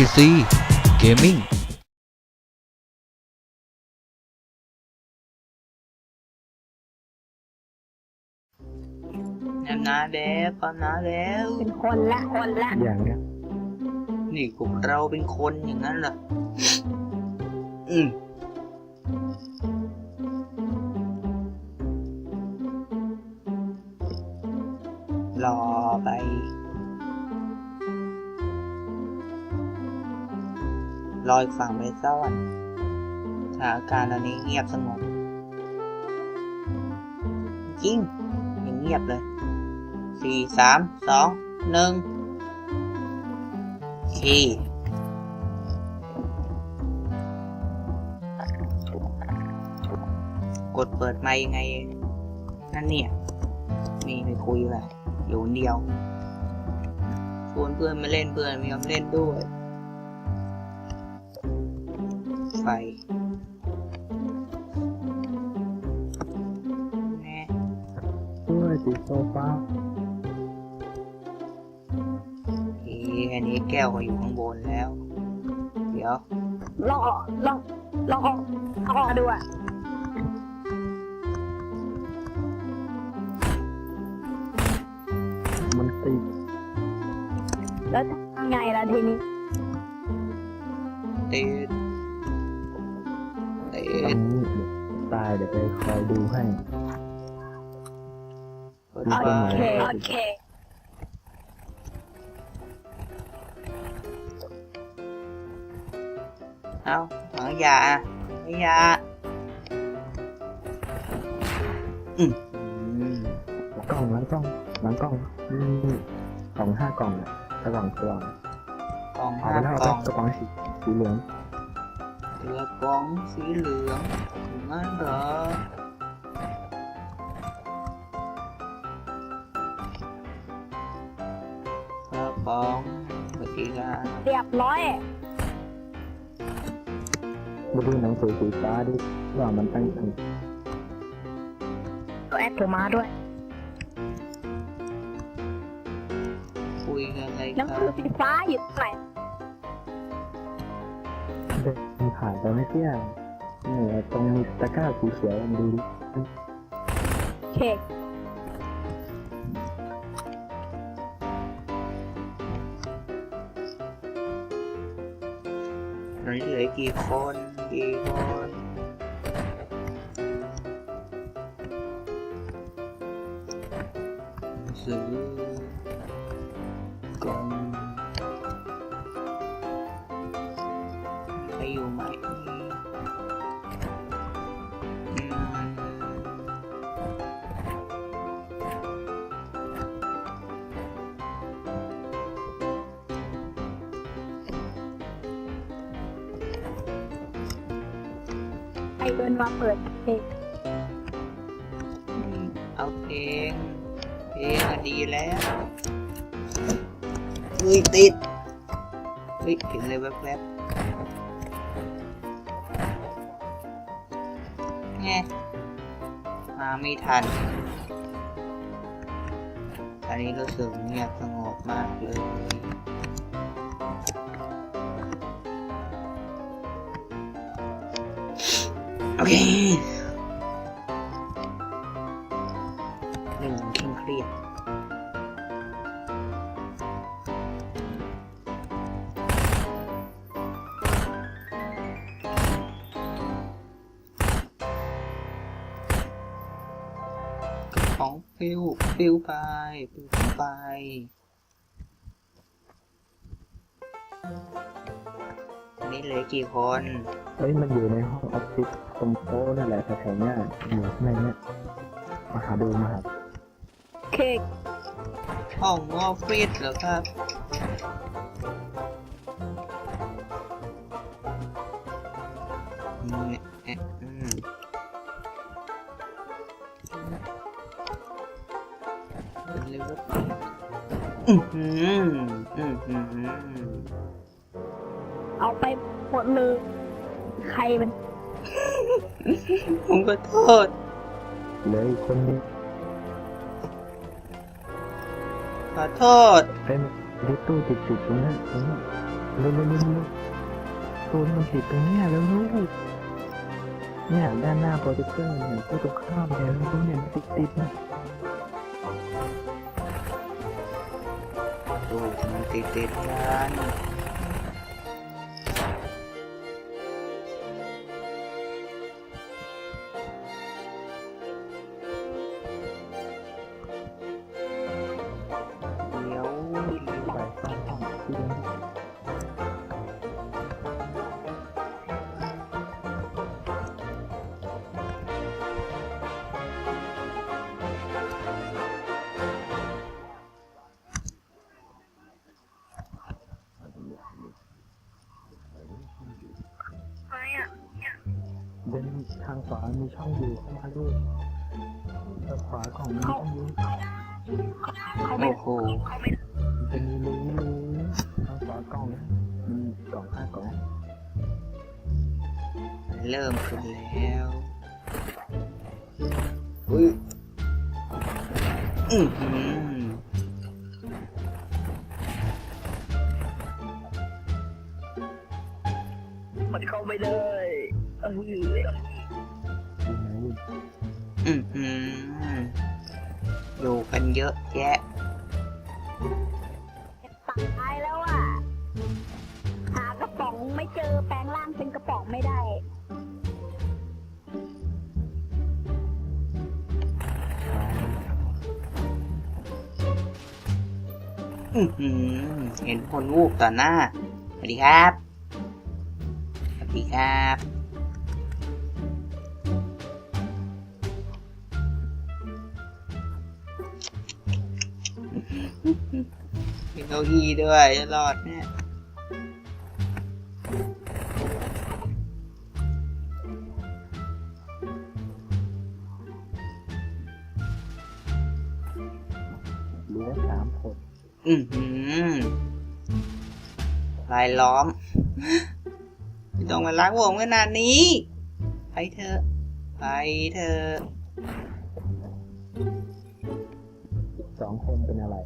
HTC Gaming น้ำนาแล้วก็นาแล้วเป็นคนละคนละ อย่างเนี้ย นี่พวกเราเป็นคนอย่างนั้นเหรออืมรอไป รออีกฝั่งไปซ่อนสถานการณ์ตอนนี้เงียบสงบจริงยังเงียบเลยสี่สามสองหนึ่งโอเคกดเปิดไมค์ยังไง นั่นเนี่ยนี่ไม่คุยเลยอยู่คนเดียวชวนเพื่อนมาเล่นเพื่อนไมียอมเล่นด้วย ไฟแน่ด้วยติดโซฟาเอ๊ะอันนี้แก้วก็อยู่ข้างบนแล้ว เดี๋ยว ลองลองลองเอาออกดูอะมันติดแล้วทำไงล่ะทีนี้ ติด เดี๋ยวไปคอยดูให้เปิดมีไฟคนไหนโอเคโอเค เอาหลังยาหลังยาอืมอืมกล้องหลังกล้องหลังกล้องนี่กล่องห้ากล่องอะกระกล่องตัวกล่องเอาห้าไปแล้วกล่องกระกล่องสีสีเหลือง เหลือกล่องสีเหลืองงั้นเหรอกระป๋องเมื่อกี้กันเรียบร้อยมาดูหนังสือสีฟ้าดิว่ามันตั้งตั้งตัวแอดตัวมาด้วยคุยกันอะไรหนังครัสือบสีฟ้าอยู่ตรงไหน ผ่านไปไม่เที่ยเนี่ยตรงตะกร้าสีเขียวมันดูดิโอเคตอนนี้เหลือกี่คนกี่คน ไอเดินมาเปิดเพลงอืมเอาเพลงเพลงอะดีแล้วเฮ้ยติดเฮ้ยเห็นเลยแวบๆแง่มาไม่ทันตอนนี้รู้สึกเงียบสงบมากเลย โอเคเรื่งเคร่งเครียดของฟิวฟิวไปฟิวไป นี่เหลือกี่คน เฮ้ยมันอยู่ในห้องออฟฟิศตรงโต๊ะนั่นแหละแถวๆเนี้ยอยู่ข้างในเนี้ยมาหาดูมาหาโอเคห้องออฟฟิศเหรอครับ อืมเอ๊ะอืมเป็นเลยว่าอือหืออือหือ เอาไปหมดเลย ใครมัน ผมก็โทษเหลยคนนี้ขอโทษ เป็นดิตู้ติดๆตรงนั้นตรงนี้เร็วเร็วเร็วเร็วตัวที่มันติดตรงเนี้ยแล้วลูกเนี่ยด้านหน้าโปรเจคเตอร์เนี่ยตัวตรงข้ามเนี่ยลูกเนี่ยมันติดติดๆนะดูมันติดติดๆกัน มีช่องอยู่เข้ามาลูกทางขวากล่องมีช่องอยู่เขาไม่โอ้โหเขาไม่มันจะมีรูรูทางขวากล่องนะมีกล่องห้ากล่องเริ่มขึ้นแล้วอุ้ยอือหือ ต่อหน้า สวัสดีครับ สวัสดีครับมีเก้าอี้ด้วยจะรอดเนี่ยเหลือสามคน อือหือ ลายล้อม ไม่ต้องมาล้างวงขนาดนี้ ไปเถอะ ไปเถอะอีกสองคนเป็นอะไร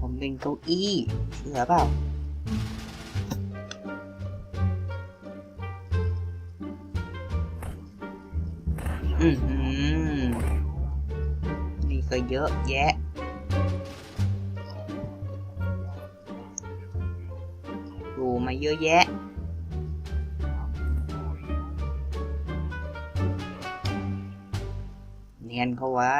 ผมเป็นเก้าอี้เชื่อเปล่า ก็เยอะแยะ ดูมาเยอะแยะ เนียนเข้าไว้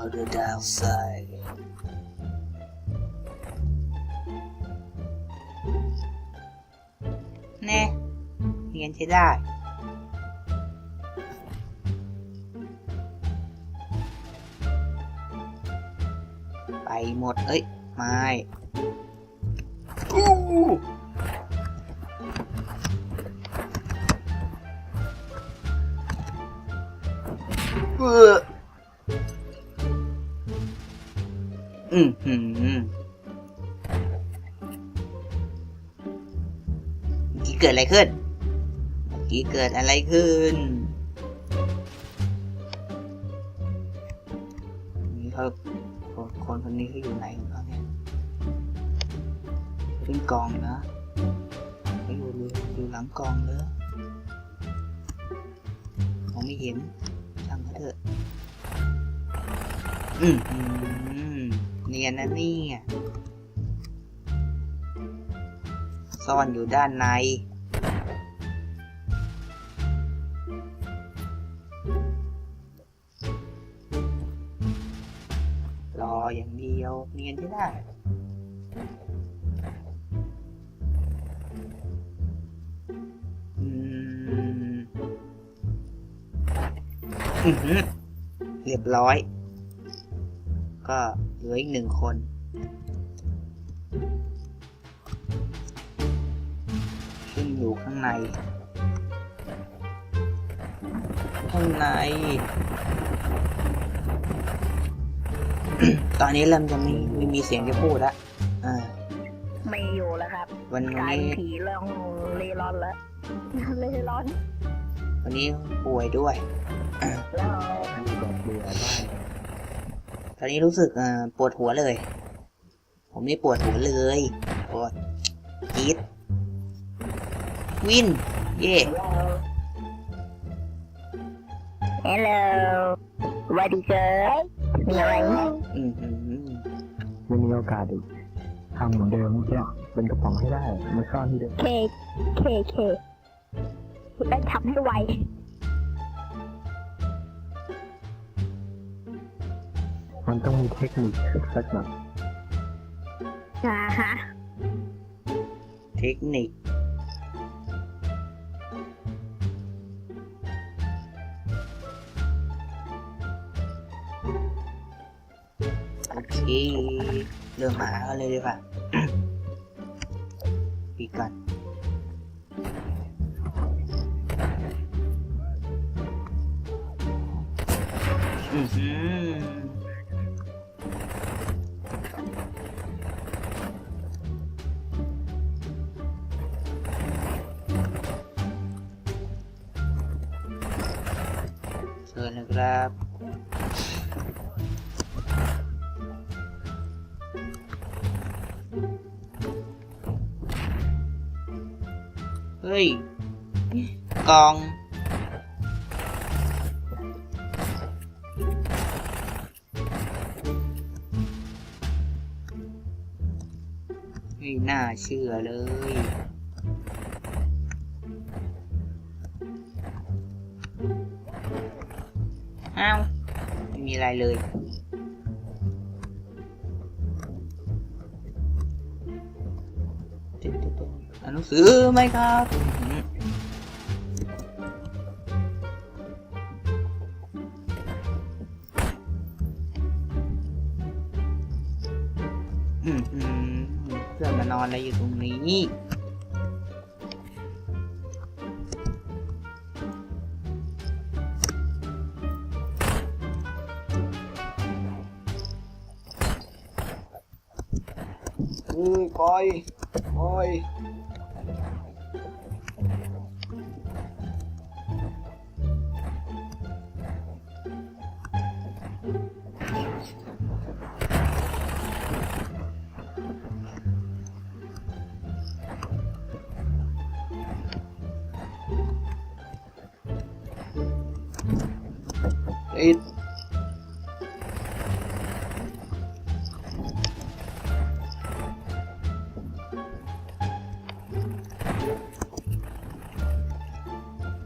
เอา the dark side แน่เรีย กี้เกิดอะไรขึ้นเมื่อกี้เกิดอะไรขึ้นนี่เขาคนคนคนนี้เขาอยู่ไหนของเขาเนี่ยขึ้นกองนะเขาอยู่อยู่หลังกองเลยมองไม่เห็นช่างเขาเถอะอืมเนียนนะเนี่ย ซ่อนอยู่ด้านใน รออย่างเดียวเนียนใช่ได้เรียบร้อย ก็เหลืออีกหนึ่งคน อยู่ข้างใน ข้างใน ตอนนี้เริ่มจะไม่ไม่มีเสียงจะพูดละอ่า ไม่อยู่แล้วครับวันกลายนี้เป็นผีเรื่องเร่ร่อนแล้วเร่ร่อน วันนี้ป่วยด้วย แล้วดูแบบเบื่อบ้างตอนนี้รู้สึกเอ่อปวดหัวเลย ผมนี่ปวดหัวเลย ปวดจี๊ด วิน เย่เฮลโหลสวัสดีเกิร์มีอะไรไหมอืมหือไม่มีโอกาสอีกทำเหมือนเดิมเมื่อกี้เป็นกระป๋องให้ได้มาซ่อนที่เดิมเค เค เคคุณได้ทำให้ไว มันต้องมีเทคนิคสักหน่อยอ่าฮะ เทคนิค เริ่มหากันเลยดีกว่าปีกก่อน เฮ้ย กอง ไม่น่าเชื่อเลยอ้าวไม่มีอะไรเลย อ่านหนังสือไหมครับ อืมอืมเพื่อนมานอนอะไรอยู่ตรงนี้อือปล่อยปล่อย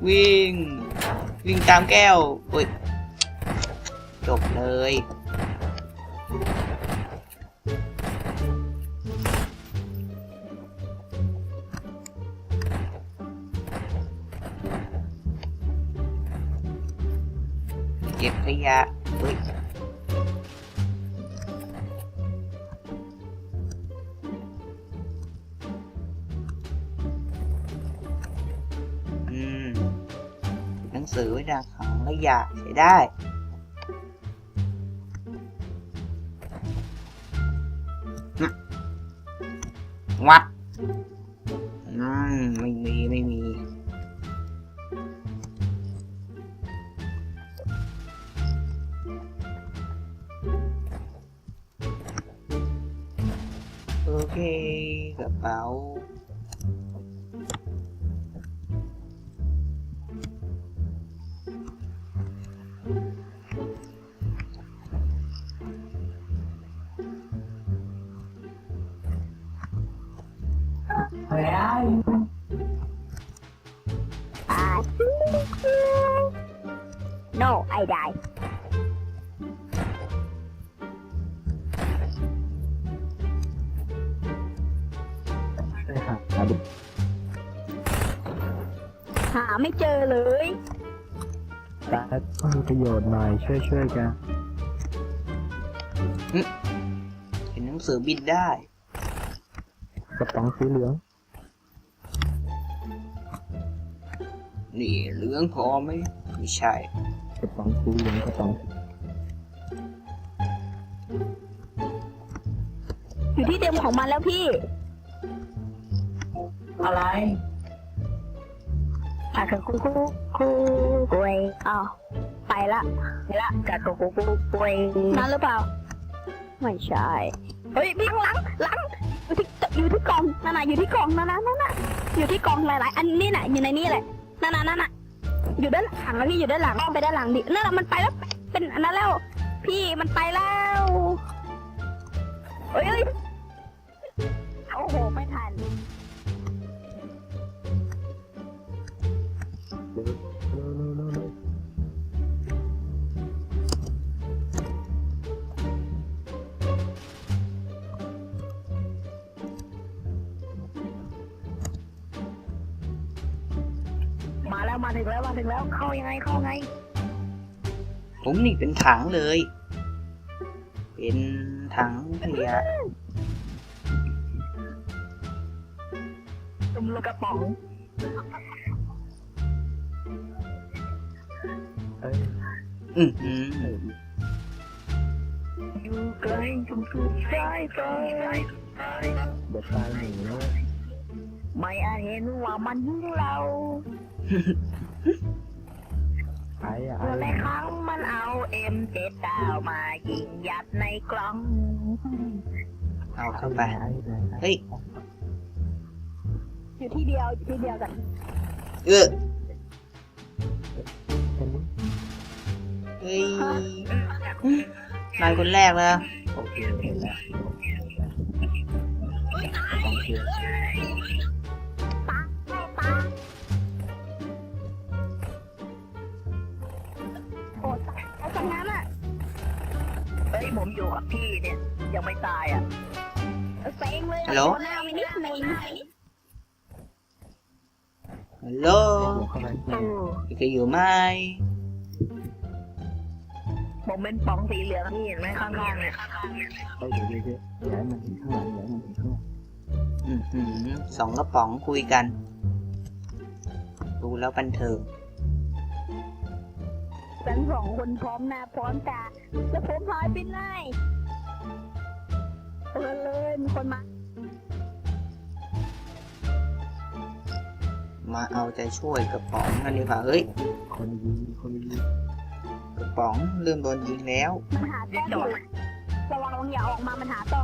วิ่ง วิ่งตามแก้วโอ้ย จบเลย งสือไว้ดักของขยะใช้ได้น่ะวัด อ่า no I die ใช่ค่ะหาดูหาไม่เจอเลย แต่ก็มีประโยชน์หน่อยช่วยช่วยๆกันเห็นหนังสือบินได้ กระป๋องสีเหลือง นี่เหลืองพอไหมไม่ใช่กระป๋องสีเหลืองกระป๋องอยู่ที่เดิมของมันแล้วพี่ อะไรอะคือกูกูกูกวยอ้าวไปละไปละจากกูกูกูกวยนั่นหรือเปล่า ไม่ใช่เฮ้ยพี่ข้างหลังหลังอยู่ที่อยู่ที่กล่องนั่นน่ะอยู่ที่กล่องนั่นน่ะนั่นน่ะอยู่ที่กล่องหลายๆ อันนี้น่ะอยู่ในนี้แหละ นั่นน่ะนั่นน่ะอยู่ด้านหลังแล้วพี่อยู่ด้านหลังไปด้านหลังดินั่นแหละมันไปแล้วเป็นอันนั้นแล้ว พี่มันไปแล้วเฮ้ยเฮ้ยโอ้โหไม่ทันเร็วเร็ว แล้วมาถึงแล้วมาถึงแล้วเข้ายังไงเข้าไง ผมนี่เป็นถังเลย เป็นถังขยะตุ่มลูกกระป๋องเอ้ยอือหือเอ้ยอยู่ไกลชมพูสายไฟเดี๋ยวตายหนีแล้วไม่อาจเห็นว่ามันยิงเรา ไอ้อะเมื่อไอ้ในครั้งมันเอาเอ็มเจ็ดดาวมายิงยัดในกล่อง เอาเข้าไปไอ้ไอ้เฮ้ย อยู่ที่เดียวอยู่ที่เดียวกัน เออเห็นไหมเฮ้ยนายคนแรกแล้วโอเคเห็นแล้ว อยู่กับพี่เนี่ยยังไม่ตายอะเซ็งเลยฮัลโหล โดนหน้าไปนิดนึงฮัลโหลเดี๋ยวเข้าไปเออจะอยู่ไหมผมเป็นป๋องสีเหลืองที่เห็นไหมข้างๆเนี่ยเอ้ยเดี๋ยวเดี๋ยวเดี๋ยวย้ายมันถึงข้างหลังย้ายมันถึงข้างหลังอือหือสองกระป๋องคุยกัน ดูแล้วบันเทิง ทั้งสองคนพร้อมหน้าพร้อมตาแล้วผมหายไปไหนเออเลยมีคนมา มาเอาใจช่วยกระป๋องกันดีกว่าเฮ้ย คนยิงคนยิงกระป๋องเริ่มโดนยิงแล้ว มันหาต้ออยู่ระวังระวังอย่าออกมา มันหาต้อ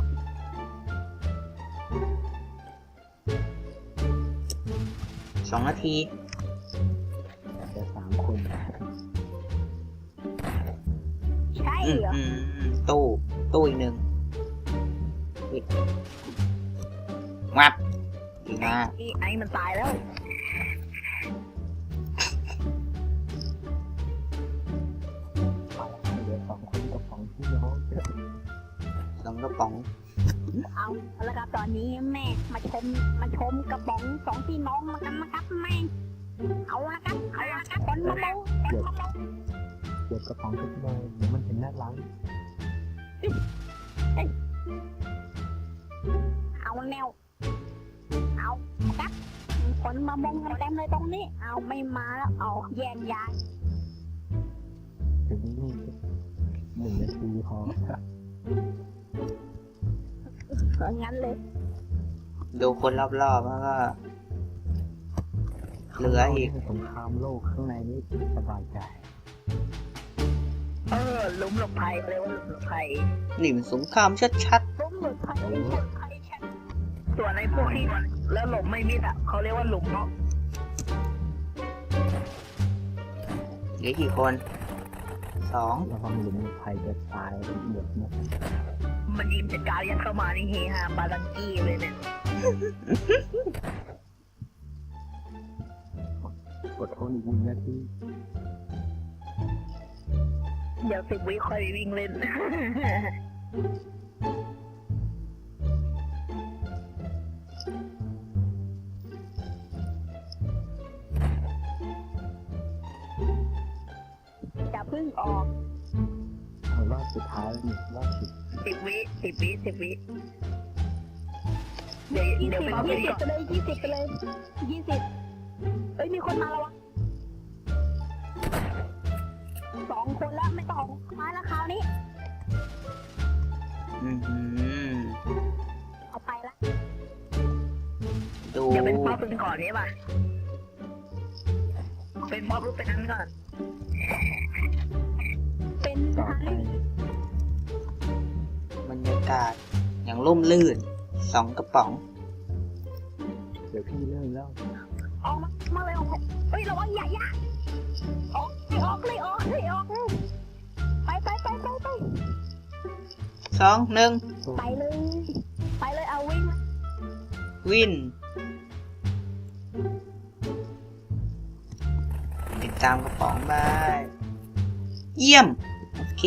สองนาที เหรอหือตู้ตู้อีกหนึ่งอุ๊ยงับดีมากไอ้ไอ้มันตายแล้วไปแล้วเดี๋ยวสองคนกับสองพี่น้องสองกระป๋องเอาแล้วครับตอนนี้แม่มาชมมาชมกระป๋องสองพี่น้องมากันนะครับแม่เอาละครับเอาละครับคนมาเมาคนมาเมาเก็บกระป๋องทุกใบเดี๋ยวมันเป็นหน้าร้าน เอาแนว เอาครับ คนมามองกันเต็มเลยตรงนี้ เอาไม่มาแล้วเอาแยกย้ายถึงนี่หนึ่งนาทีพอเอางั้นเลย ดูคนรอบๆแล้วก็เหลืออีก สงครามโลกข้างในนี่สบายใจ เออหลุมหลบภัยเรียกว่าหลุมหลบภัยนี่มันสงครามชัดหลุมหลบภัยส่วนไอ้พวกที่แล้วหลบไม่มิดอะเขาเรียกว่าหลุมเนาะๆเหลือกี่คนสองระวังหลุมภัยจะตายหมดหมดมันยิงจัดการยันเข้ามานี่เฮฮาบาลังกี้เลยเนี่ยกดทนอีกหนึ่งนาที เดี๋ยวสิบวิค่อยวิ่งเล่น จะพึ่งออกเอารอบสุดท้ายแล้วนี่รอบสุดสิบวิสิบวิสิบวิเดี๋ยวเดี๋ยวไปยี่สิบไปเลยยี่สิบไปเลยยี่สิบเอ้ย มีคนมาแล้ววะ สองคนแล้วไม่ต้องออกมาแล้วคราวนี้ อือหือเอาไปละดูเดี๋ยวเป็นป๊อปเป็นก่อนนี้ป่ะ เป็นป๊อปรู้เป็นนั้นก่อน เป็นต่อไปบรรยากาศอย่างร่มรื่นสองกระป๋อง เดี๋ยวพี่เริ่มเล่าออกมามาเลยออกมาเฮ้ยระวังอย่าอย่า ออกเลยออกเลยออกเลยออกเลยไปไปไปไปไปสองหนึ่งไปเลย ไปเลยเอาวิ่งมวินติดตามกระป๋องไปเยี่ยม โอเค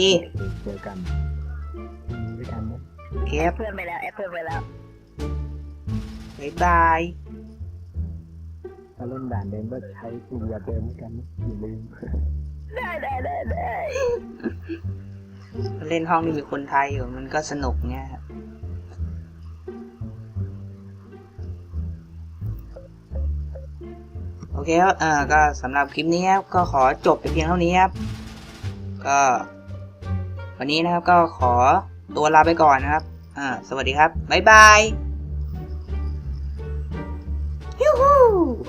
เจอกันพรุ่งนี้ด้วยกันนะเคแอปเพื่อนไปแล้วแอดเพื่อนไปแล้ว บ๊ายบาย ถ้าเล่นด่านเดิมก็ใช้ปุ่มยาเดิมเหมือนกันอย่าลืมได้ได้ได้ได้เล่นห้องที่มีคนไทยอยู่มันก็สนุกเงี้ยครับโอเคครับเอ่อก็สำหรับคลิปนี้ครับก็ขอจบไปเพียงเท่านี้ครับ ก็ วันนี้นะครับก็ขอตัวลาไปก่อนนะครับ อ่า สวัสดีครับ บ๊ายบาย Yoo-hoo!